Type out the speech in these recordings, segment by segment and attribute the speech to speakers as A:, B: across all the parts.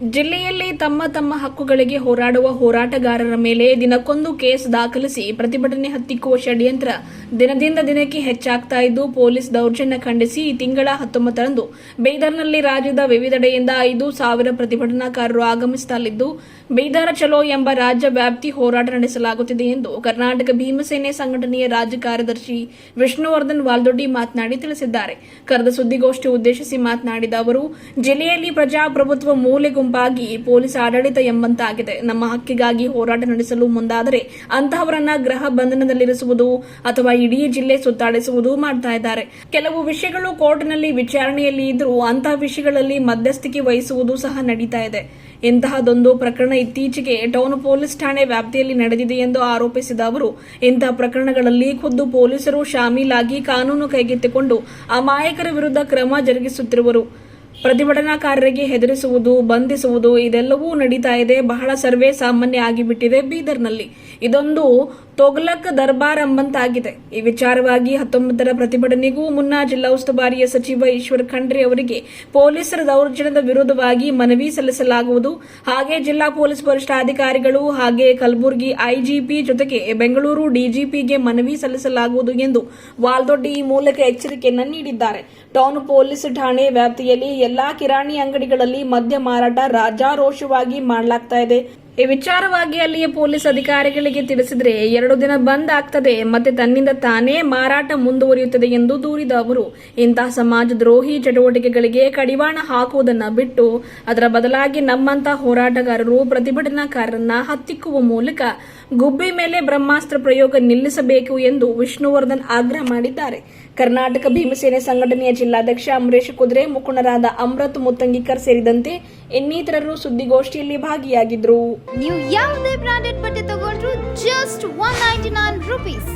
A: ಜಿಲ್ಲೆಯಲ್ಲಿ ತಮ್ಮ ತಮ್ಮ ಹಕ್ಕುಗಳಿಗೆ ಹೋರಾಡುವ ಹೋರಾಟಗಾರರ ಮೇಲೆ ದಿನಕ್ಕೊಂದು ಕೇಸ್ ದಾಖಲಿಸಿ ಪ್ರತಿಭಟನೆ ಹತ್ತಿಕ್ಕುವ ಷಡ್ಯಂತ್ರ ದಿನದಿಂದ ದಿನಕ್ಕೆ ಹೆಚ್ಚಾಗ್ತಾ ಇದ್ದು ಪೊಲೀಸ್ ದೌರ್ಜನ್ಯ ಖಂಡಿಸಿ ಈ ತಿಂಗಳ ಹತ್ತೊಂಬತ್ತರಂದು ಬೀದರ್ನಲ್ಲಿ ರಾಜ್ಯದ ವಿವಿಧೆಡೆಯಿಂದ ಐದು ಸಾವಿರ ಪ್ರತಿಭಟನಾಕಾರರು ಆಗಮಿಸುತ್ತಲಿದ್ದು ಬೀದರ ಚಲೋ ಎಂಬ ರಾಜ್ಯ ವ್ಯಾಪ್ತಿ ಹೋರಾಟ ನಡೆಸಲಾಗುತ್ತಿದೆ ಎಂದು ಕರ್ನಾಟಕ ಭೀಮಸೇನೆ ಸಂಘಟನೆಯ ರಾಜ್ಯ ಕಾರ್ಯದರ್ಶಿ ವಿಷ್ಣುವರ್ಧನ್ ವಾಲ್ದೊಡ್ಡಿ ಮಾತನಾಡಿ ತಿಳಿಸಿದ್ದಾರೆ. ಕರೆದ ಸುದ್ದಿಗೋಷ್ಠಿ ಉದ್ದೇಶಿಸಿ ಮಾತನಾಡಿದ ಅವರು, ಜಿಲ್ಲೆಯಲ್ಲಿ ಪ್ರಜಾಪ್ರಭುತ್ವ ಮೂಲೆ ಗುಂಪಾಗಿ ಪೊಲೀಸ್ ಆಡಳಿತ ಎಂಬಂತಾಗಿದೆ. ನಮ್ಮ ಹಕ್ಕಿಗಾಗಿ ಹೋರಾಟ ನಡೆಸಲು ಮುಂದಾದರೆ ಅಂತಹವರನ್ನ ಗೃಹ ಬಂಧನದಲ್ಲಿರಿಸುವುದು ಅಥವಾ ಇಡೀ ಜಿಲ್ಲೆ ಸುತ್ತಾಡಿಸುವುದು ಮಾಡ್ತಾ ಇದ್ದಾರೆ. ಕೆಲವು ವಿಷಯಗಳು ಕೋರ್ಟ್ನಲ್ಲಿ ವಿಚಾರಣೆಯಲ್ಲಿ ಇದ್ರೂ ಅಂತಹ ವಿಷಯಗಳಲ್ಲಿ ಮಧ್ಯಸ್ಥಿಕೆ ವಹಿಸುವುದು ಸಹ ನಡೀತಾ ಇದೆ. ಇಂತಹದೊಂದು ಪ್ರಕರಣ ಇತ್ತೀಚೆಗೆ ಟೌನ್ ಪೊಲೀಸ್ ಠಾಣೆ ವ್ಯಾಪ್ತಿಯಲ್ಲಿ ನಡೆದಿದೆ ಎಂದು ಆರೋಪಿಸಿದ ಅವರು ಇಂತಹ ಪ್ರಕರಣಗಳಲ್ಲಿ ಖುದ್ದು ಪೊಲೀಸರು ಶಾಮೀಲಾಗಿ ಕಾನೂನು ಕೈಗೆತ್ತಿಕೊಂಡು ಅಮಾಯಕರ ವಿರುದ್ಧ ಕ್ರಮ ಜರುಗಿಸುತ್ತಿರುವರು. ಪ್ರತಿಭಟನಾಕಾರರಿಗೆ ಹೆದರಿಸುವುದು ಬಂಧಿಸುವುದು ಇದೆಲ್ಲವೂ ನಡೀತಾ ಇದೆ. ಬಹಳ ಸರ್ವೇ ಸಾಮಾನ್ಯ ಆಗಿಬಿಟ್ಟಿದೆ ಬೀದರ್ನಲ್ಲಿ. ಇದೊಂದು ತೊಗ್ಲಕ್ ದರ್ಬಾರ್ ಎಂಬಂತಾಗಿದೆ. ಈ ವಿಚಾರವಾಗಿ ಹತ್ತೊಂಬತ್ತರ ಪ್ರತಿಭಟನೆಗೂ ಮುನ್ನ ಜಿಲ್ಲಾ ಉಸ್ತುವಾರಿಯ ಸಚಿವ ಈಶ್ವರ್ ಖಂಡ್ರೆ ಅವರಿಗೆ ಪೊಲೀಸರ ದೌರ್ಜನ್ಯದ ವಿರುದ್ಧವಾಗಿ ಮನವಿ ಸಲ್ಲಿಸಲಾಗುವುದು. ಹಾಗೆ ಜಿಲ್ಲಾ ಪೊಲೀಸ್ ವರಿಷ್ಠಾಧಿಕಾರಿಗಳು ಹಾಗೆ ಕಲಬುರಗಿ ಐಜಿಪಿ ಜೊತೆಗೆ ಬೆಂಗಳೂರು ಡಿಜಿಪಿಗೆ ಮನವಿ ಸಲ್ಲಿಸಲಾಗುವುದು ಎಂದು ವಾಲ್ದೊಡ್ಡಿ ಈ ಮೂಲಕ ಎಚ್ಚರಿಕೆಯನ್ನು ನೀಡಿದ್ದಾರೆ. ಟೌನ್ ಪೊಲೀಸ್ ಠಾಣೆ ವ್ಯಾಪ್ತಿಯಲ್ಲಿ ಎಲ್ಲಾ ಕಿರಾಣಿ ಅಂಗಡಿಗಳಲ್ಲಿ ಮದ್ಯ ಮಾರಾಟ ರಾಜಾರೋಷವಾಗಿ ಮಾಡಲಾಗ್ತಾ ಇದೆ. ಈ ವಿಚಾರವಾಗಿ ಅಲ್ಲಿಯ ಪೊಲೀಸ್ ಅಧಿಕಾರಿಗಳಿಗೆ ತಿಳಿಸಿದ್ರೆ ಎರಡು ದಿನ ಬಂದ್ ಆಗ್ತದೆ, ಮತ್ತೆ ತನ್ನಿಂದ ತಾನೇ ಮಾರಾಟ ಮುಂದುವರಿಯುತ್ತದೆ ಎಂದು ದೂರಿದ ಅವರು. ಇಂತಹ ಸಮಾಜ ದ್ರೋಹಿ ಚಟುವಟಿಕೆಗಳಿಗೆ ಕಡಿವಾಣ ಹಾಕುವುದನ್ನ ಬಿಟ್ಟು ಅದರ ಬದಲಾಗಿ ನಮ್ಮಂತಹ ಹೋರಾಟಗಾರರು, ಪ್ರತಿಭಟನಾಕಾರರನ್ನ ಹತ್ತಿಕ್ಕುವ ಮೂಲಕ ಗುಬ್ಬಿ ಮೇಲೆ ಬ್ರಹ್ಮಾಸ್ತ್ರ ಪ್ರಯೋಗ ನಿಲ್ಲಿಸಬೇಕು ಎಂದು ವಿಷ್ಣುವರ್ಧನ್ ಆಗ್ರಹ ಮಾಡಿದ್ದಾರೆ. ಕರ್ನಾಟಕ ಭೀಮಸೇನೆ ಸಂಘಟನೆಯ ಜಿಲ್ಲಾಧ್ಯಕ್ಷ ಅಮರೇಶ್ ಕುದುರೆ, ಮುಖಂಡರಾದ ಅಮೃತ್ ಮುತ್ತಂಗಿಕರ್ ಸೇರಿದಂತೆ ಇನ್ನಿತರರು ಸುದ್ದಿಗೋಷ್ಠಿಯಲ್ಲಿ ಭಾಗಿಯಾಗಿದ್ರು.
B: ನೀವು ಯಾವುದೇ ಬ್ರಾಂಡೆಡ್ ಬಟ್ಟೆ ತಗೊಂಡ್ರು just one ninety nine rupees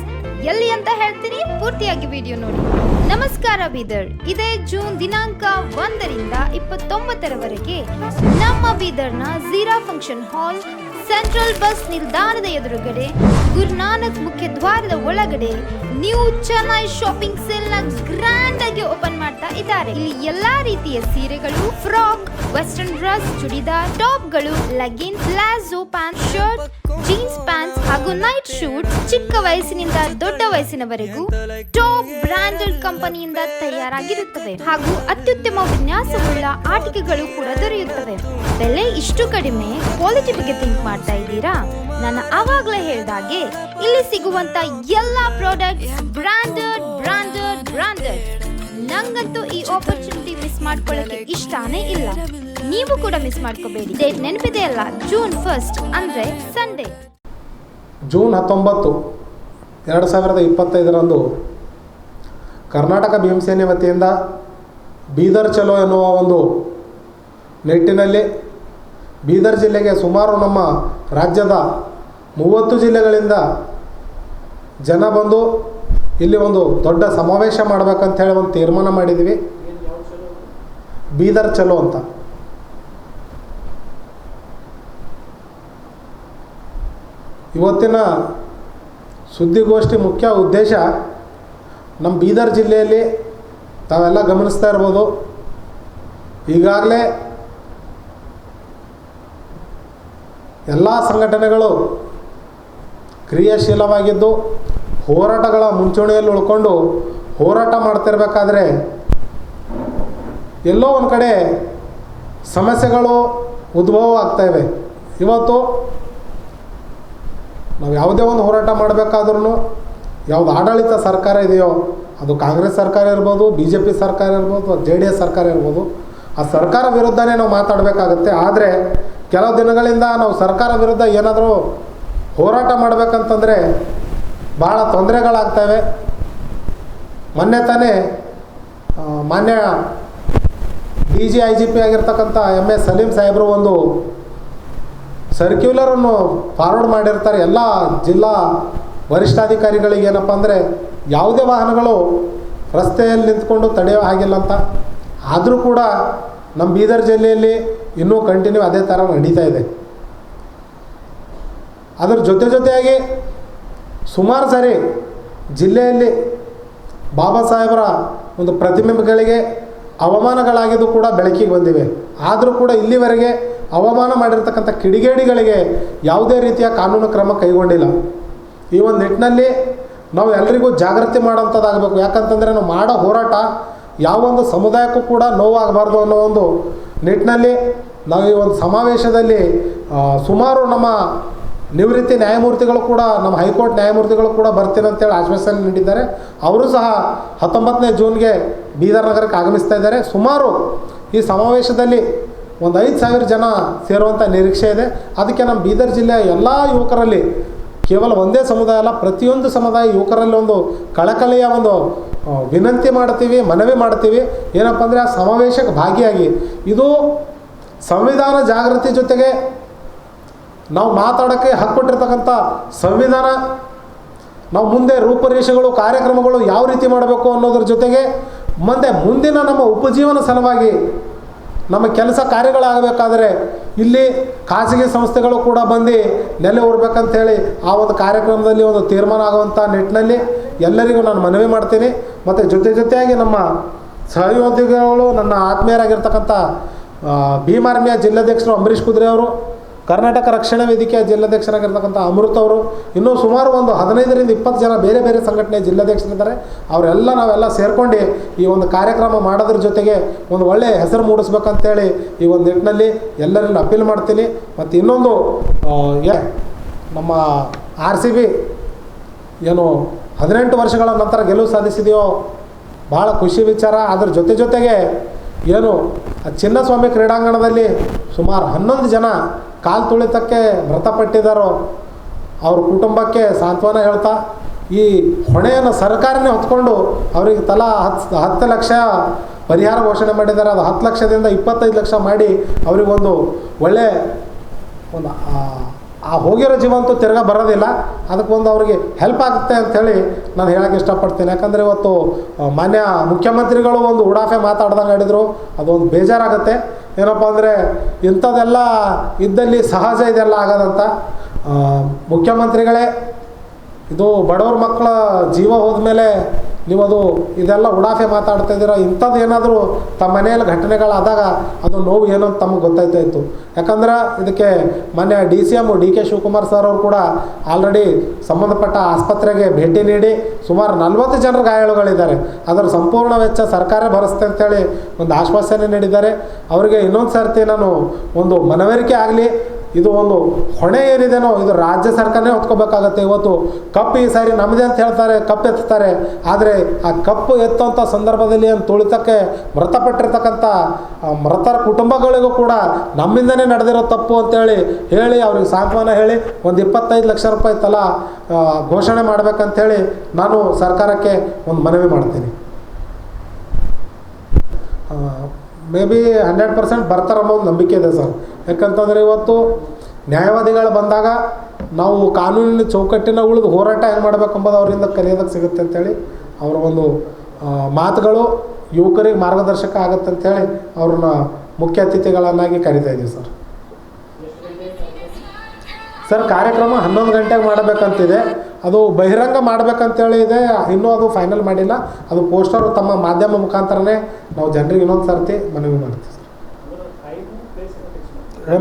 B: ಎಲ್ಲಿ ಅಂತ ಹೇಳ್ತೀನಿ, ಪೂರ್ತಿಯಾಗಿ ವಿಡಿಯೋ ನೋಡಿ. ನಮಸ್ಕಾರ ಬೀದರ್. ಇದೇ ಜೂನ್ ದಿನಾಂಕ ಒಂದರಿಂದ ಇಪ್ಪತ್ತೊಂಬತ್ತರವರೆಗೆ ನಮ್ಮ ಬೀದರ್ನ Zeera function hall central bus ನಿಲ್ದಾಣದ ಎದುರುಗಡೆ ಗುರುನಾನಕ್ ಮುಖ್ಯ ದ್ವಾರದ ಒಳಗಡೆ ನ್ಯೂ ಚೆನ್ನೈ ಶಾಪಿಂಗ್ ಸೆಲ್ನ ಗ್ರ್ಯಾಂಡ್ ಆಗಿ ಓಪನ್ ಮಾಡ್ತಾ ಇದ್ದಾರೆ. ಇಲ್ಲಿ ಎಲ್ಲಾ ರೀತಿಯ ಸೀರೆಗಳು, frock, western dress, churidar ಟಾಪ್ಗಳು legging, palazzo pant, shirt, jeans pants ಹಾಗೂ ನೈಟ್ ಶೂಟ್ ಚಿಕ್ಕ ವಯಸ್ಸಿನಿಂದ ದೊಡ್ಡ ವಯಸ್ಸಿನವರೆಗೂ ಟಾಪ್ ಬ್ರಾಂಡೆಡ್ ಕಂಪನಿಯಿಂದ ತಯಾರಾಗಿರುತ್ತದೆ ಹಾಗೂ ಅತ್ಯುತ್ತಮ ವಿನ್ಯಾಸವುಳ್ಳ ಆಟಿಕೆಗಳು ಕೂಡ ದೊರೆಯುತ್ತವೆ. ಬೆಲೆ ಇಷ್ಟು ಕಡಿಮೆ ಕ್ವಾಲಿಟಿ ಬಗ್ಗೆ ಥಿಂಕ್ ಮಾಡ್ತಾ ಇದ್ದೀರಾ? ನಾನು ಆವಾಗಲೇ ಹೇಳಿದಾಗೆ ಇಲ್ಲಿ ಸಿಗುವಂತ ಎಲ್ಲಾ ಪ್ರಾಡಕ್ಟ್ಸ್ ಬ್ರಾಂಡೆಡ್ ಬ್ರಾಂಡೆಡ್ ಬ್ರಾಂಡೆಡ್ ನಂಗಂತೂ ಈ ಆಪರ್ಚುನಿಟಿ ಮಿಸ್ ಮಾಡ್ಕೊಳ್ಳೋಕೆ ಇಷ್ಟಾನೇ ಇಲ್ಲ. ನೀವು ಕೂಡ ಮಿಸ್ ಮಾಡ್ಕೋಬೇಡಿ. ಡೇಟ್ ನೆನಪಿದೆ ಅಲ್ಲ ಜೂನ್ ಫಸ್ಟ್ ಅಂದ್ರೆ ಸಂಡೇ
C: ಜೂನ್ ಹತ್ತೊಂಬತ್ತು, ಎರಡು ಸಾವಿರದ ಇಪ್ಪತ್ತೈದರಂದು ಕರ್ನಾಟಕ ಭೀಮಸೇನೆ ವತಿಯಿಂದ ಬೀದರ್ ಚಲೋ ಎನ್ನುವ ಒಂದು ನಿಟ್ಟಿನಲ್ಲಿ ಬೀದರ್ ಜಿಲ್ಲೆಗೆ ಸುಮಾರು ನಮ್ಮ ರಾಜ್ಯದ ಮೂವತ್ತು ಜಿಲ್ಲೆಗಳಿಂದ ಜನ ಬಂದು ಇಲ್ಲಿ ಒಂದು ದೊಡ್ಡ ಸಮಾವೇಶ ಮಾಡಬೇಕಂತ ಹೇಳಿ ಒಂದು ತೀರ್ಮಾನ ಮಾಡಿದ್ವಿ. ಬೀದರ್ ಚಲೋ ಅಂತ. ಇವತ್ತಿನ ಸುದ್ದಿಗೋಷ್ಠಿ ಮುಖ್ಯ ಉದ್ದೇಶ ನಮ್ಮ ಬೀದರ್ ಜಿಲ್ಲೆಯಲ್ಲಿ ತಾವೆಲ್ಲ ಗಮನಿಸ್ತಾ ಇರ್ಬೋದು. ಈಗಾಗಲೇ ಎಲ್ಲ ಸಂಘಟನೆಗಳು ಕ್ರಿಯಾಶೀಲವಾಗಿದ್ದು ಹೋರಾಟಗಳ ಮುಂಚೂಣಿಯಲ್ಲಿ ಉಳ್ಕೊಂಡು ಹೋರಾಟ ಮಾಡ್ತಿರ್ಬೇಕಾದ್ರೆ ಎಲ್ಲೋ ಒಂದು ಕಡೆ ಸಮಸ್ಯೆಗಳು ಉದ್ಭವ ಆಗ್ತಾಯಿವೆ ಇವೆ. ಇವತ್ತು ನಾವು ಯಾವುದೇ ಒಂದು ಹೋರಾಟ ಮಾಡಬೇಕಾದ್ರೂ ಯಾವುದು ಆಡಳಿತ ಸರ್ಕಾರ ಇದೆಯೋ, ಅದು ಕಾಂಗ್ರೆಸ್ ಸರ್ಕಾರ ಇರ್ಬೋದು ಬಿ ಜೆ ಪಿ ಸರ್ಕಾರ ಇರ್ಬೋದು ಜೆ ಡಿ ಎಸ್ ಸರ್ಕಾರ ಇರ್ಬೋದು, ಆ ಸರ್ಕಾರ ವಿರುದ್ಧನೇ ನಾವು ಮಾತಾಡಬೇಕಾಗತ್ತೆ. ಆದರೆ ಕೆಲವು ದಿನಗಳಿಂದ ನಾವು ಸರ್ಕಾರ ವಿರುದ್ಧ ಏನಾದರೂ ಹೋರಾಟ ಮಾಡಬೇಕಂತಂದರೆ ಭಾಳ ತೊಂದರೆಗಳಾಗ್ತವೆ. ಮೊನ್ನೆ ತಾನೇ ಮಾನ್ಯ D G, I G P ಆಗಿರ್ತಕ್ಕಂಥ ಎಂ ಎಸ್ ಸಲೀಂ ಸಾಹೇಬರು ಒಂದು ಸರ್ಕ್ಯುಲರನ್ನು ಫಾರ್ವರ್ಡ್ ಮಾಡಿರ್ತಾರೆ. ಎಲ್ಲ ಜಿಲ್ಲಾ ವರಿಷ್ಠಾಧಿಕಾರಿಗಳಿಗೆ ಏನಪ್ಪ ಅಂದರೆ ಯಾವುದೇ ವಾಹನಗಳು ರಸ್ತೆಯಲ್ಲಿ ನಿಂತ್ಕೊಂಡು ತಡೆಯೋ ಹಾಗಿಲ್ಲ ಅಂತ. ಆದರೂ ಕೂಡ ನಮ್ಮ ಬೀದರ್ ಜಿಲ್ಲೆಯಲ್ಲಿ ಇನ್ನೂ ಕಂಟಿನ್ಯೂ ಅದೇ ಥರ ನಡೀತಾ ಇದೆ. ಅದರ ಜೊತೆ ಜೊತೆಯಾಗಿ ಸುಮಾರು ಸಾರಿ ಜಿಲ್ಲೆಯಲ್ಲಿ ಬಾಬಾ ಸಾಹೇಬರ ಒಂದು ಪ್ರತಿಮೆಗಳಿಗೆ ಅವಮಾನಗಳಾಗಿದ್ದು ಕೂಡ ಬೆಳಕಿಗೆ ಬಂದಿವೆ. ಆದರೂ ಕೂಡ ಇಲ್ಲಿವರೆಗೆ ಅವಮಾನ ಮಾಡಿರ್ತಕ್ಕಂಥ ಕಿಡಿಗೇಡಿಗಳಿಗೆ ಯಾವುದೇ ರೀತಿಯ ಕಾನೂನು ಕ್ರಮ ಕೈಗೊಂಡಿಲ್ಲ. ಈ ಒಂದು ನಿಟ್ಟಿನಲ್ಲಿ ನಾವು ಎಲ್ರಿಗೂ ಜಾಗೃತಿ ಮಾಡೋಂಥದ್ದಾಗಬೇಕು ಯಾಕಂತಂದರೆ ನಾವು ಮಾಡೋ ಹೋರಾಟ ಯಾವೊಂದು ಸಮುದಾಯಕ್ಕೂ ಕೂಡ ನೋವಾಗಬಾರ್ದು ಅನ್ನೋ ಒಂದು ನಿಟ್ಟಿನಲ್ಲಿ ನಾವು ಈ ಒಂದು ಸಮಾವೇಶದಲ್ಲಿ ಸುಮಾರು ನಮ್ಮ ನಿವೃತ್ತಿ ನ್ಯಾಯಮೂರ್ತಿಗಳು ಕೂಡ, ನಮ್ಮ ಹೈಕೋರ್ಟ್ ನ್ಯಾಯಮೂರ್ತಿಗಳು ಕೂಡ ಬರ್ತೀನಿ ಅಂತೇಳಿ ಆಶ್ವಾಸನೆ ನೀಡಿದ್ದಾರೆ. ಅವರು ಸಹ ಹತ್ತೊಂಬತ್ತನೇ ಜೂನ್ಗೆ ಬೀದರ್ ನಗರಕ್ಕೆ ಆಗಮಿಸ್ತಾ ಇದ್ದಾರೆ. ಸುಮಾರು ಈ ಸಮಾವೇಶದಲ್ಲಿ ಒಂದು ಐದು ಸಾವಿರ ಜನ ಸೇರುವಂಥ ನಿರೀಕ್ಷೆ ಇದೆ. ಅದಕ್ಕೆ ನಮ್ಮ ಬೀದರ್ ಜಿಲ್ಲೆಯ ಎಲ್ಲ ಯುವಕರಲ್ಲಿ ಕೇವಲ ಒಂದೇ ಸಮುದಾಯ ಅಲ್ಲ, ಪ್ರತಿಯೊಂದು ಸಮುದಾಯ ಯುವಕರಲ್ಲಿ ಒಂದು ಕಳಕಳಿಯ ಒಂದು ವಿನಂತಿ ಮಾಡ್ತೀವಿ, ಮನವಿ ಮಾಡ್ತೀವಿ. ಏನಪ್ಪ ಅಂದರೆ ಆ ಸಮಾವೇಶಕ್ಕೆ ಭಾಗಿಯಾಗಿ. ಇದು ಸಂವಿಧಾನ ಜಾಗೃತಿ ಜೊತೆಗೆ ನಾವು ಮಾತಾಡೋಕ್ಕೆ ಹಕ್ಕೊಟ್ಟಿರ್ತಕ್ಕಂಥ ಸಂವಿಧಾನ, ನಾವು ಮುಂದೆ ರೂಪರೇಷೆಗಳು, ಕಾರ್ಯಕ್ರಮಗಳು ಯಾವ ರೀತಿ ಮಾಡಬೇಕು ಅನ್ನೋದ್ರ ಜೊತೆಗೆ, ಮುಂದೆ ಮುಂದಿನ ನಮ್ಮ ಉಪಜೀವನ ಸಲುವಾಗಿ ನಮ್ಮ ಕೆಲಸ ಕಾರ್ಯಗಳಾಗಬೇಕಾದ್ರೆ ಇಲ್ಲಿ ಖಾಸಗಿ ಸಂಸ್ಥೆಗಳು ಕೂಡ ಬಂದು ನೆಲೆ ಊರ್ಬೇಕಂತೇಳಿ ಆ ಒಂದು ಕಾರ್ಯಕ್ರಮದಲ್ಲಿ ಒಂದು ತೀರ್ಮಾನ ಆಗುವಂಥ ನಿಟ್ಟಿನಲ್ಲಿ ಎಲ್ಲರಿಗೂ ನಾನು ಮನವಿ ಮಾಡ್ತೀನಿ. ಮತ್ತು ಜೊತೆ ಜೊತೆಯಾಗಿ ನಮ್ಮ ಸಹಯೋಗಿಗಳು ನನ್ನ ಆತ್ಮೀಯರಾಗಿರ್ತಕ್ಕಂಥ ಭೀಮಾರ್ಮಿಯ ಜಿಲ್ಲಾಧ್ಯಕ್ಷರು ಅಂಬರೀಷ್ ಕುದ್ರೆ ಅವರು ಕರ್ನಾಟಕ ರಕ್ಷಣಾ ವೇದಿಕೆಯ ಜಿಲ್ಲಾಧ್ಯಕ್ಷರಾಗಿರ್ತಕ್ಕಂಥ ಅಮೃತ ಅವರು ಇನ್ನೂ ಸುಮಾರು ಒಂದು ಹದಿನೈದರಿಂದ ಇಪ್ಪತ್ತು ಜನ ಬೇರೆ ಬೇರೆ ಸಂಘಟನೆಯ ಜಿಲ್ಲಾಧ್ಯಕ್ಷರಿದ್ದಾರೆ. ಅವರೆಲ್ಲ ನಾವೆಲ್ಲ ಸೇರ್ಕೊಂಡು ಈ ಒಂದು ಕಾರ್ಯಕ್ರಮ ಮಾಡೋದ್ರ ಜೊತೆಗೆ ಒಂದು ಒಳ್ಳೆಯ ಹೆಸರು ಮೂಡಿಸ್ಬೇಕಂತೇಳಿ ಈ ಒಂದು ನಿಟ್ಟಿನಲ್ಲಿ ಎಲ್ಲರನ್ನ ಅಪೀಲ್ ಮಾಡ್ತೀನಿ. ಮತ್ತು ಇನ್ನೊಂದು ನಮ್ಮ ಆರ್ ಸಿ ಬಿ ಏನು ಹದಿನೆಂಟು ವರ್ಷಗಳ ನಂತರ ಗೆಲುವು ಸಾಧಿಸಿದೆಯೋ ಭಾಳ ಖುಷಿ ವಿಚಾರ. ಅದರ ಜೊತೆ ಜೊತೆಗೆ ಏನು ಚಿನ್ನಸ್ವಾಮಿ ಕ್ರೀಡಾಂಗಣದಲ್ಲಿ ಸುಮಾರು ಹನ್ನೊಂದು ಜನ ಕಾಲು ತುಳಿತಕ್ಕೆ ಮೃತಪಟ್ಟಿದ್ದಾರೋ ಅವ್ರ ಕುಟುಂಬಕ್ಕೆ ಸಾಂತ್ವನ ಹೇಳ್ತಾ, ಈ ಹೊಣೆಯನ್ನು ಸರ್ಕಾರನೇ ಹೊತ್ಕೊಂಡು ಅವರಿಗೆ ತಲಾ ಹತ್ತು ಹತ್ತು ಲಕ್ಷ ಪರಿಹಾರ ಘೋಷಣೆ ಮಾಡಿದ್ದಾರೆ. ಅದು ಹತ್ತು ಲಕ್ಷದಿಂದ ಇಪ್ಪತ್ತೈದು ಲಕ್ಷ ಮಾಡಿ ಅವರಿಗೊಂದು ಒಳ್ಳೆ ಒಂದು, ಆ- ಹೋಗಿರೋ ಜೀವಂತೂ ತಿರ್ಗಾ ಬರೋದಿಲ್ಲ. ಅದಕ್ಕೆ ಒಂದು ಅವ್ರಿಗೆ ಹೆಲ್ಪ್ ಆಗುತ್ತೆ ಅಂಥೇಳಿ ನಾನು ಹೇಳೋಕ್ಕೆ ಇಷ್ಟಪಡ್ತೀನಿ. ಯಾಕಂದರೆ ಇವತ್ತು ಮಾನ್ಯ ಮುಖ್ಯಮಂತ್ರಿಗಳು ಒಂದು ಉಡಾಫೆ ಮಾತಾಡ್ದಂಗೆ ಆಡಿದರು. ಅದೊಂದು ಬೇಜಾರಾಗುತ್ತೆ. ಏನಪ್ಪ ಅಂದರೆ ಇಂಥದ್ದೆಲ್ಲ ಇದ್ದಲ್ಲಿ ಸಹಜ ಇದೆಲ್ಲ ಆಗೋದಂತ ಮುಖ್ಯಮಂತ್ರಿಗಳೇ ಇದು ಬಡವ್ರ ಮಕ್ಕಳ ಜೀವ ಹೋದ್ಮೇಲೆ ನೀವು ಅದು ಇದೆಲ್ಲ ಉಡಾಫೆ ಮಾತಾಡ್ತಾ ಇದ್ದೀರ? ಇಂಥದ್ದು ಏನಾದರೂ ತಮ್ಮ ಮನೆಯಲ್ಲಿ ಘಟನೆಗಳಾದಾಗ ಅದು ನೋವು ಏನು ಅಂತ ತಮಗೆ ಗೊತ್ತಾಯ್ತಾ ಇತ್ತು. ಯಾಕಂದ್ರೆ ಇದಕ್ಕೆ ಮೊನ್ನೆ D C M D K Shivakumar sir ಅವರು ಕೂಡ ಆಲ್ರೆಡಿ ಸಂಬಂಧಪಟ್ಟ ಆಸ್ಪತ್ರೆಗೆ ಭೇಟಿ ನೀಡಿ ಸುಮಾರು ನಲವತ್ತು ಜನರು ಗಾಯಾಳುಗಳಿದ್ದಾರೆ. ಅದರ ಸಂಪೂರ್ಣ ವೆಚ್ಚ ಸರ್ಕಾರ ಭರಿಸುತ್ತೆ ಅಂತೇಳಿ ಒಂದು ಆಶ್ವಾಸನೆ ನೀಡಿದ್ದಾರೆ. ಅವರಿಗೆ ಇನ್ನೊಂದು ಸರ್ತಿ ನಾನು ಒಂದು ಮನವರಿಕೆ ಆಗಲಿ ಇದು ಒಂದು ಹೊಣೆ ಏನಿದೆನೋ, ಇದು ರಾಜ್ಯ ಸರ್ಕಾರನೇ ಹೊತ್ಕೋಬೇಕಾಗತ್ತೆ. ಇವತ್ತು ಕಪ್ಪು ಈ ಸಾರಿ ನಮ್ಮದೇ ಅಂತ ಹೇಳ್ತಾರೆ, ಕಪ್ಪು ಎತ್ತಾರೆ. ಆದರೆ ಆ ಕಪ್ಪು ಎತ್ತುವಂಥ ಸಂದರ್ಭದಲ್ಲಿ ಏನು ತುಳಿತಕ್ಕೆ ಮೃತಪಟ್ಟಿರ್ತಕ್ಕಂಥ ಮೃತರ ಕುಟುಂಬಗಳಿಗೂ ಕೂಡ ನಮ್ಮಿಂದನೇ ನಡೆದಿರೋ ತಪ್ಪು ಅಂತೇಳಿ ಹೇಳಿ, ಅವ್ರಿಗೆ ಸಾಂತ್ವನ ಹೇಳಿ, ಒಂದು ಇಪ್ಪತ್ತೈದು ಲಕ್ಷ ರೂಪಾಯಿ ತಲಾ ಘೋಷಣೆ ಮಾಡಬೇಕಂತೇಳಿ ನಾನು ಸರ್ಕಾರಕ್ಕೆ ಒಂದು ಮನವಿ ಮಾಡ್ತೀನಿ. ಮೇ ಬಿ ಹಂಡ್ರೆಡ್ ಪರ್ಸೆಂಟ್ ಬರ್ತಾರನ್ನೋ ಒಂದು ನಂಬಿಕೆ ಇದೆ ಸರ್. ಯಾಕಂತಂದರೆ ಇವತ್ತು ನ್ಯಾಯವಾದಿಗಳು ಬಂದಾಗ ನಾವು ಕಾನೂನಿನ ಚೌಕಟ್ಟಿನ ಉಳಿದು ಹೋರಾಟ ಹೆಂಗೆ ಮಾಡ್ಬೇಕೆಂಬುದು ಅವರಿಂದ ಕಲಿಯೋದಕ್ಕೆ ಸಿಗುತ್ತೆ ಅಂತೇಳಿ ಅವರ ಒಂದು ಮಾತುಗಳು ಯುವಕರಿಗೆ ಮಾರ್ಗದರ್ಶಕ ಆಗುತ್ತೆ ಅಂತೇಳಿ ಅವ್ರನ್ನ ಮುಖ್ಯ ಅತಿಥಿಗಳನ್ನಾಗಿ ಕರಿತಾ ಇದ್ದೀವಿ ಸರ್. ಸರ್, ಕಾರ್ಯಕ್ರಮ ಹನ್ನೊಂದು ಗಂಟೆಗೆ ಮಾಡಬೇಕಂತಿದೆ. ಅದು ಬಹಿರಂಗ ಮಾಡಬೇಕಂತೇಳಿ ಇದೆ. ಇನ್ನೂ ಅದು ಫೈನಲ್ ಮಾಡಿಲ್ಲ. ಅದು ಪೋಸ್ಟರ್ ತಮ್ಮ ಮಾಧ್ಯಮ ಮುಖಾಂತರನೇ ನಾವು ಜನರಿಗೆ ಇನ್ನೊಂದು ಸರ್ತಿ ಮನವಿ ಮಾಡ್ತೀವಿ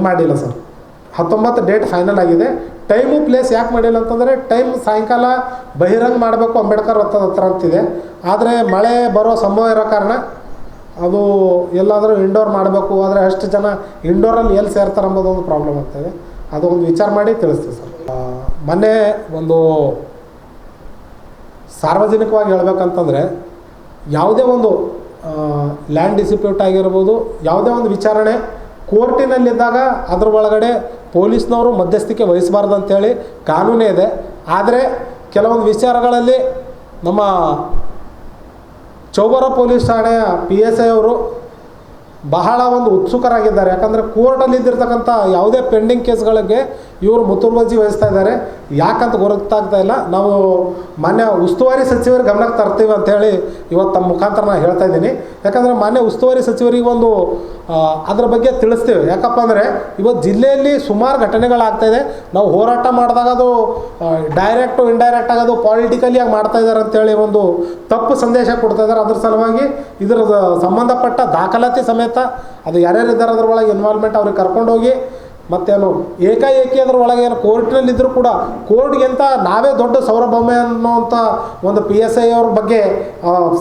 C: ಮಾಡಿಲ್ಲ ಸರ್. ಹತ್ತೊಂಬತ್ತು ಡೇಟ್ ಫೈನಲ್ ಆಗಿದೆ. ಟೈಮು ಪ್ಲೇಸ್ ಯಾಕೆ ಮಾಡಿಲ್ಲ ಅಂತಂದರೆ ಟೈಮ್ ಸಾಯಂಕಾಲ ಬಹಿರಂಗ ಮಾಡಬೇಕು ಅಂಬೇಡ್ಕರ್ ವೃತ್ತದ ಹತ್ರ ಅಂತಿದೆ. ಆದರೆ ಮಳೆ ಬರೋ ಸಂಭವ ಇರೋ ಕಾರಣ ಅದು ಎಲ್ಲಾದರೂ ಇಂಡೋರ್ ಮಾಡಬೇಕು. ಆದರೆ ಅಷ್ಟು ಜನ ಇಂಡೋರಲ್ಲಿ ಎಲ್ಲಿ ಸೇರ್ತಾರೆ ಅನ್ನೋದೊಂದು ಪ್ರಾಬ್ಲಮ್ ಆಗ್ತದೆ ಅದು ಒಂದು ವಿಚಾರ ಮಾಡಿ ತಿಳಿಸ್ತೀವಿ ಸರ್. ಮೊನ್ನೆ ಒಂದು ಸಾರ್ವಜನಿಕವಾಗಿ ಹೇಳಬೇಕಂತಂದರೆ, ಯಾವುದೇ ಒಂದು ಲ್ಯಾಂಡ್ ಡಿಸಿಪ್ಯೂಟ್ ಆಗಿರ್ಬೋದು, ಯಾವುದೇ ಒಂದು ವಿಚಾರಣೆ ಕೋರ್ಟಿನಲ್ಲಿದ್ದಾಗ ಅದರ ಒಳಗಡೆ ಪೊಲೀಸ್ನವರು ಮಧ್ಯಸ್ಥಿಕೆ ವಹಿಸಬಾರ್ದು ಅಂತೇಳಿ ಕಾನೂನೇ ಇದೆ. ಆದರೆ ಕೆಲವೊಂದು ವಿಚಾರಗಳಲ್ಲಿ ನಮ್ಮ ಚೌಬರ ಪೊಲೀಸ್ ಠಾಣೆಯ ಪಿ ಎಸ್ ಐ ಅವರು ಬಹಳ ಒಂದು ಉತ್ಸುಕರಾಗಿದ್ದಾರೆ. ಯಾಕಂದರೆ ಕೋರ್ಟಲ್ಲಿ ಇದ್ದಿರ್ತಕ್ಕಂಥ ಯಾವುದೇ ಪೆಂಡಿಂಗ್ ಕೇಸ್ಗಳಿಗೆ ಇವರು ಮುತುವರ್ಜಿ ವಹಿಸ್ತಾ ಇದ್ದಾರೆ. ಯಾಕಂತ ಗೊತ್ತಾಗ್ತಾ ಇಲ್ಲ. ನಾವು ಮಾನ್ಯ ಉಸ್ತುವಾರಿ ಸಚಿವರು ಗಮನಕ್ಕೆ ತರ್ತೀವಿ ಅಂತೇಳಿ ಇವತ್ತು ತಮ್ಮ ಮುಖಾಂತರ ನಾನು ಹೇಳ್ತಾ ಇದ್ದೀನಿ. ಯಾಕಂದರೆ ಮಾನ್ಯ ಉಸ್ತುವಾರಿ ಸಚಿವರಿಗೆ ಒಂದು ಅದರ ಬಗ್ಗೆ ತಿಳಿಸ್ತೀವಿ. ಯಾಕಪ್ಪ ಅಂದರೆ ಇವತ್ತು ಜಿಲ್ಲೆಯಲ್ಲಿ ಸುಮಾರು ಘಟನೆಗಳಾಗ್ತಾ ಇದೆ. ನಾವು ಹೋರಾಟ ಮಾಡಿದಾಗ ಅದು ಡೈರೆಕ್ಟು ಇಂಡೈರೆಕ್ಟ್ ಆಗೋದು ಪಾಲಿಟಿಕಲಿಯಾಗಿ ಮಾಡ್ತಾ ಇದ್ದಾರೆ ಅಂತೇಳಿ ಒಂದು ತಪ್ಪು ಸಂದೇಶ ಕೊಡ್ತಾ ಇದ್ದಾರೆ. ಅದ್ರ ಸಲುವಾಗಿ ಇದರ ಸಂಬಂಧಪಟ್ಟ ದಾಖಲಾತಿ ಸಮೇತ ಅದು ಯಾರ್ಯಾರು ಇದ್ದಾರೆ ಅದ್ರೊಳಗೆ ಇನ್ವಾಲ್ವ್ಮೆಂಟ್ ಅವ್ರಿಗೆ ಕರ್ಕೊಂಡೋಗಿ ಮತ್ತೇನು ಏಕಾಏಕಿ ಅದ್ರ ಒಳಗೆ ಏನು ಕೋರ್ಟ್ನಲ್ಲಿ ಇದ್ದರೂ ಕೂಡ ಕೋರ್ಟ್ಗಿಂತ ನಾವೇ ದೊಡ್ಡ ಸೌರಭೌಮೆ ಅನ್ನೋಂಥ ಒಂದು ಪಿ ಎಸ್ ಐ ಅವ್ರ ಬಗ್ಗೆ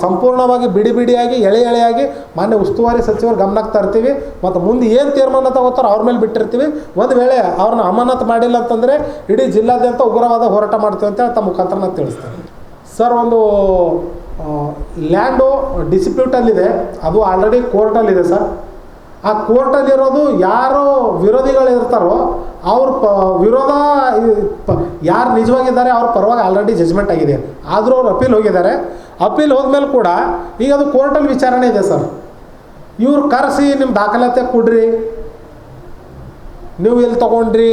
C: ಸಂಪೂರ್ಣವಾಗಿ ಬಿಡಿ ಬಿಡಿಯಾಗಿ, ಎಳೆ ಎಳೆಯಾಗಿ ಮಾನ್ಯ ಉಸ್ತುವಾರಿ ಸಚಿವರು ಗಮನಕ್ಕೆ ತರ್ತೀವಿ. ಮತ್ತು ಮುಂದೆ ಏನು ತೀರ್ಮಾನ ತಗೋತಾರೋ ಅವ್ರ ಮೇಲೆ ಬಿಟ್ಟಿರ್ತೀವಿ. ಒಂದು ವೇಳೆ ಅವ್ರನ್ನ ಅಮಾನತ್ ಮಾಡಿಲ್ಲ ಅಂತಂದರೆ ಇಡೀ ಜಿಲ್ಲಾದ್ಯಂತ ಉಗ್ರವಾದ ಹೋರಾಟ ಮಾಡ್ತೀವಿ ಅಂತೇಳಿ ತಮ್ಮ ಮುಖಾಂತರ ನಾನು ತಿಳಿಸ್ತೇನೆ. ಸರ್, ಒಂದು ಲ್ಯಾಂಡು ಡಿಸ್ಪ್ಯೂಟಲ್ಲಿದೆ ಅದು ಆಲ್ರೆಡಿ ಕೋರ್ಟಲ್ಲಿದೆ ಸರ್. ಆ ಕೋರ್ಟಲ್ಲಿರೋದು ಯಾರು ವಿರೋಧಿಗಳು ಇರ್ತಾರೋ ಅವ್ರ ಪ, ವಿರೋಧ ಯಾರು ನಿಜವಾಗಿದ್ದಾರೆ ಅವ್ರ ಪರವಾಗಿ ಆಲ್ರೆಡಿ ಜಜ್ಮೆಂಟ್ ಆಗಿದೆ. ಆದರೂ ಅವ್ರು ಅಪೀಲ್ ಹೋಗಿದ್ದಾರೆ. ಅಪೀಲ್ ಹೋದ್ಮೇಲೆ ಕೂಡ ಈಗ ಅದು ಕೋರ್ಟಲ್ಲಿ ವಿಚಾರಣೆ ಇದೆ ಸರ್. ಇವ್ರು ಕರೆಸಿ ನಿಮ್ಮ ದಾಖಲಾತಿ ಕೊಡ್ರಿ. ನೀವು ಎಲ್ಲಿ ತೊಗೊಂಡ್ರಿ,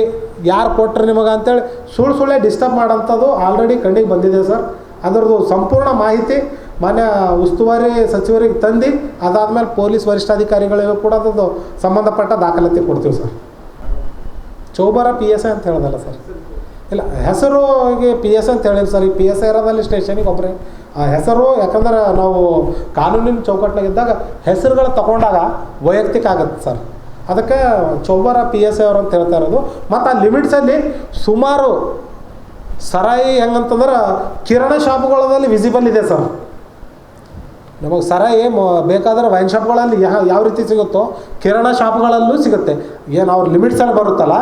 C: ಯಾರು ಕೊಟ್ರಿ ನಿಮಗೆ ಅಂತೇಳಿ ಸುಳ್ಳು ಸುಳ್ಳೆ ಡಿಸ್ಟರ್ಬ್ ಮಾಡೋಂಥದ್ದು ಆಲ್ರೆಡಿ ಕಣ್ಣಿಗೆ ಬಂದಿದೆ ಸರ್. ಅದರದ್ದು ಸಂಪೂರ್ಣ ಮಾಹಿತಿ ಮಾನ್ಯ ಉಸ್ತುವಾರಿ ಸಚಿವರಿಗೆ ತಂದು ಅದಾದಮೇಲೆ ಪೊಲೀಸ್ ವರಿಷ್ಠಾಧಿಕಾರಿಗಳಿಗೂ ಕೂಡ ಅದೊಂದು ಸಂಬಂಧಪಟ್ಟ ದಾಖಲಾತಿ ಕೊಡ್ತೀವಿ sir. Chowbara P S I ಅಂತ ಹೇಳ್ದಲ್ಲ ಸರ್. ಇಲ್ಲ, ಹೆಸರು ಈಗ ಪಿ ಎಸ್ ಅಂತ ಹೇಳಿಲ್ಲ ಸರ್. ಈ ಪಿ ಎಸ್ ಐ ಇರೋದಲ್ಲಿ ಸ್ಟೇಷನಿಗೆ ಒಬ್ಬರೇ ಆ ಹೆಸರು, ಯಾಕಂದ್ರೆ ನಾವು ಕಾನೂನಿನ ಚೌಕಟ್ಟಿನಾಗಿದ್ದಾಗ ಹೆಸರುಗಳು ತಗೊಂಡಾಗ ವೈಯಕ್ತಿಕ ಆಗುತ್ತೆ ಸರ್. ಅದಕ್ಕೆ ಚೌಬಾರ ಪಿ ಎಸ್ ಐ ಅವರು ಅಂತ ಹೇಳ್ತಾ ಇರೋದು. ಮತ್ತು ಆ ಲಿಮಿಟ್ಸಲ್ಲಿ ಸುಮಾರು ಸರಾಯಿ ಹೆಂಗಂತಂದ್ರೆ ಕಿರಣ ಶಾಪ್ಗಳಲ್ಲಿ ವಿಸಿಬಲ್ ಇದೆ ಸರ್. ನಮಗೆ ಸರಾಯಿ ಮ- ಬೇಕಾದ್ರೆ ವೈನ್ ಶಾಪ್ಗಳಲ್ಲಿ ಯಾವ ಯಾವ ರೀತಿ ಸಿಗುತ್ತೋ ಕಿರಣ ಶಾಪ್ಗಳಲ್ಲೂ ಸಿಗುತ್ತೆ. ಏನು ಅವ್ರ ಲಿಮಿಟ್ಸಲ್ಲಿ ಬರುತ್ತಲ್ಲ,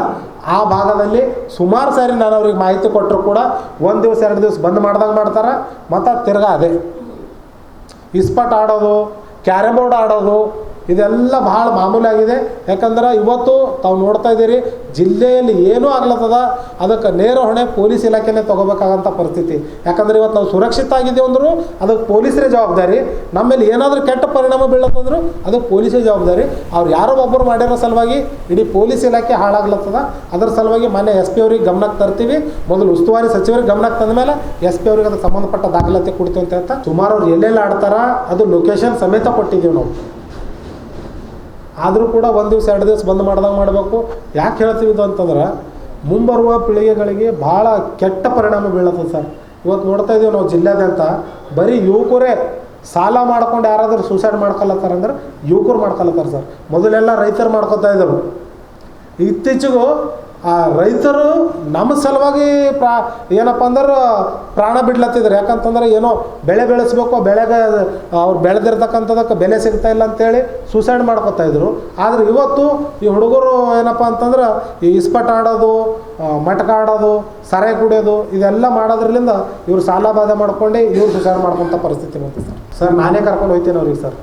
C: ಆ ಭಾಗದಲ್ಲಿ ಸುಮಾರು ಸಾರಿ ನಾನು ಅವ್ರಿಗೆ ಮಾಹಿತಿ ಕೊಟ್ಟರು ಕೂಡ ಒಂದು ದಿವಸ, ಎರಡು ದಿವಸ ಬಂದ್ ಮಾಡ್ದಂಗೆ ಮಾಡ್ತಾರೆ, ಮತ್ತು ತಿರ್ಗಾ ಅದೇ. ಇಸ್ಪಟ್ ಆಡೋದು ಕ್ಯಾರಮ್ ಬೋರ್ಡ್ ಆಡೋದು ಇದೆಲ್ಲ ಭಾಳ ಮಾಮೂಲಿ ಆಗಿದೆ. ಯಾಕಂದ್ರೆ ಇವತ್ತು ತಾವು ನೋಡ್ತಾ ಇದ್ದೀರಿ, ಜಿಲ್ಲೆಯಲ್ಲಿ ಏನೂ ಆಗ್ಲತ್ತದ. ಅದಕ್ಕೆ ನೇರ ಹೊಣೆ ಪೊಲೀಸ್ ಇಲಾಖೆನೇ ತೊಗೋಬೇಕಾಗಂಥ ಪರಿಸ್ಥಿತಿ. ಯಾಕಂದ್ರೆ ಇವತ್ತು ನಾವು ಸುರಕ್ಷಿತ ಆಗಿದ್ದೀವಿ ಅಂದರೂ ಅದಕ್ಕೆ ಪೊಲೀಸರೇ ಜವಾಬ್ದಾರಿ. ನಮ್ಮಲ್ಲಿ ಏನಾದರೂ ಕೆಟ್ಟ ಪರಿಣಾಮ ಬೀಳತ್ತಂದ್ರು ಅದಕ್ಕೆ ಪೊಲೀಸೇ ಜವಾಬ್ದಾರಿ. ಅವ್ರು ಯಾರೋ ಒಬ್ಬರು ಮಾಡಿರೋ ಸಲುವಾಗಿ ಇಡೀ ಪೊಲೀಸ್ ಇಲಾಖೆ ಹಾಳಾಗ್ಲತ್ತದ. ಅದರ ಸಲುವಾಗಿ ಮಾನ್ಯ ಎಸ್ ಪಿ ಅವ್ರಿಗೆ ಗಮನಕ್ಕೆ ತರ್ತೀವಿ. ಮೊದಲು ಉಸ್ತುವಾರಿ ಸಚಿವರಿಗೆ ಗಮನಕ್ಕೆ ತಂದ ಮೇಲೆ ಎಸ್ ಪಿ ಅವ್ರಿಗೆ ಅದಕ್ಕೆ ಸಂಬಂಧಪಟ್ಟ ದಾಖಲಾತಿ ಕೊಡ್ತೀವಿ ಅಂತ ಹೇಳ್ತಾ, ಸುಮಾರು ಅವ್ರು ಎಲ್ಲೆಲ್ಲಿ ಆಡ್ತಾರ, ಅದು ಲೊಕೇಶನ್ ಸಮೇತ ಕೊಟ್ಟಿದ್ದೀವಿ ನಾವು. ಆದರೂ ಕೂಡ ಒಂದು ದಿವಸ, ಎರಡು ದಿವಸ ಬಂದ್ ಮಾಡ್ದಂಗೆ ಮಾಡಬೇಕು. ಯಾಕೆ ಹೇಳ್ತೀವಿ ಇದು ಅಂತಂದ್ರೆ, ಮುಂಬರುವ ಪೀಳಿಗೆಗಳಿಗೆ ಭಾಳ ಕೆಟ್ಟ ಪರಿಣಾಮ ಬೀಳತ್ತದ ಸರ್. ಇವತ್ತು ನೋಡ್ತಾ ಇದ್ದೀವಿ ನಾವು ಜಿಲ್ಲೆಯಾದ್ಯಂತ ಬರೀ ಯುವಕರೇ ಸಾಲ ಮಾಡ್ಕೊಂಡು ಯಾರಾದರೂ ಸೂಸೈಡ್ ಮಾಡ್ಕೊಳತ್ತಾರಂದ್ರೆ ಯುವಕರು ಮಾಡ್ಕೊಳತ್ತಾರ ಸರ್. ಮೊದಲೆಲ್ಲ ರೈತರು ಮಾಡ್ಕೊತಾ ಇದ್ದರು ಇತ್ತೀಚೆಗೂ ಆ ರೈತರು ನಮ್ಮ ಸಲುವಾಗಿ ಪ್ರಾ, ಏನಪ್ಪ ಅಂದ್ರೆ ಪ್ರಾಣ ಬಿಡ್ಲತ್ತಿದ್ರು. ಯಾಕಂತಂದ್ರೆ ಏನೋ ಬೆಳೆ ಬೆಳೆಸ್ಬೇಕು, ಬೆಳೆಗೆ ಅವ್ರು ಬೆಳೆದಿರ್ತಕ್ಕಂಥದಕ್ಕೆ ಬೆಲೆ ಸಿಗ್ತಾ ಇಲ್ಲ ಅಂತೇಳಿ ಸೂಸೈಡ್ ಮಾಡ್ಕೊತಾ ಇದ್ರು. ಆದ್ರೆ ಇವತ್ತು ಈ ಹುಡುಗರು ಏನಪ್ಪ ಅಂತಂದ್ರೆ ಈ ಇಸ್ಪಟ್ ಆಡೋದು ಮಟಕ ಆಡೋದು, ಸರೆ ಕುಡಿಯೋದು, ಇದೆಲ್ಲ ಮಾಡೋದ್ರಲ್ಲಿಂದ ಇವರು ಸಾಲ ಬಾಧೆ ಮಾಡ್ಕೊಂಡು ಇವ್ರು ಸೂಸೈಡ್ ಮಾಡ್ಕೊಂಥ ಪರಿಸ್ಥಿತಿ ಬಂತು ಸರ್. ಸರ್, ನಾನೇ ಕರ್ಕೊಂಡು ಹೋಗ್ತೀನಿ ಅವ್ರಿಗೆ ಸರ್?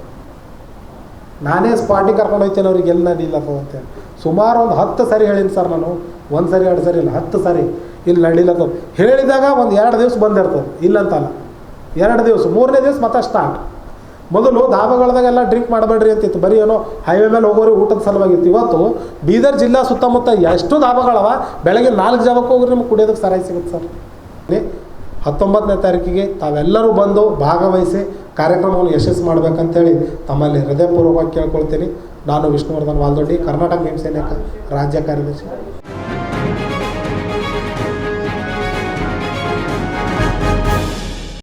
C: ನಾನೇ ಸ್ಪಾಟಿಗೆ ಕರ್ಕೊಂಡು ಹೋಗ್ತೇನೆ ಅವ್ರಿಗೆ ಎಲ್ಲಿ ನಡೀಲತ್ತದ ಅಂತೇಳಿ ಸುಮಾರು ಒಂದು ಹತ್ತು ಸರಿ ಹೇಳೀನಿ ಸರ್ ನಾನು. ಒಂದು ಸರಿ, ಎರಡು ಸರಿ ಇಲ್ಲ, ಹತ್ತು ಸರಿ. ಇಲ್ಲಿ ನಡೀಲಕ್ಕ ಹೇಳಿದಾಗ ಒಂದು ಎರಡು ದಿವಸ ಬಂದಿರ್ತದೆ. ಇಲ್ಲಂತಲ್ಲ. ಎರಡು ದಿವಸ, ಮೂರನೇ ದಿವಸ ಮತ್ತೆ ಸ್ಟಾರ್ಟ್ ಮೊದಲು ಧಾಬಾಗಳದಾಗೆಲ್ಲ ಡ್ರಿಂಕ್ ಮಾಡಬೇಡ್ರಿ ಅಂತಿತ್ತು. ಬರೀ ಏನೋ ಹೈವೇ ಮೇಲೆ ಹೋಗೋರಿ ಊಟದ ಸಲುವಾಗಿತ್ತು. ಇವತ್ತು ಬೀದರ್ ಜಿಲ್ಲಾ ಸುತ್ತಮುತ್ತ ಎಷ್ಟು ಧಾಬಾಗಳವ. ಬೆಳಗ್ಗೆ ನಾಲ್ಕು ಜಾವಕ್ಕೆ ಹೋಗ್ರಿ ನಿಮ್ಗೆ ಕುಡಿಯೋದಕ್ಕೆ ಸರಾಯಿ ಸಿಗುತ್ತೆ ಸರ್. ಹತ್ತೊಂಬತ್ತನೇ ತಾರೀಕಿಗೆ ತಾವೆಲ್ಲರೂ ಬಂದು ಭಾಗವಹಿಸಿ ಕಾರ್ಯಕ್ರಮವನ್ನು ಯಶಸ್ಸು ಮಾಡಬೇಕಂತೇಳಿ ತಮ್ಮಲ್ಲಿ ಹೃದಯಪೂರ್ವಕವಾಗಿ ಕೇಳ್ಕೊಳ್ತೀನಿ. ನಾನು ವಿಷ್ಣುವರ್ಧನ್ ವಾಲ್ದೊಡ್ಡಿ ಕರ್ನಾಟಕ ಭೀಮಸೇನೆ ರಾಜ್ಯ ಕಾರ್ಯದರ್ಶಿ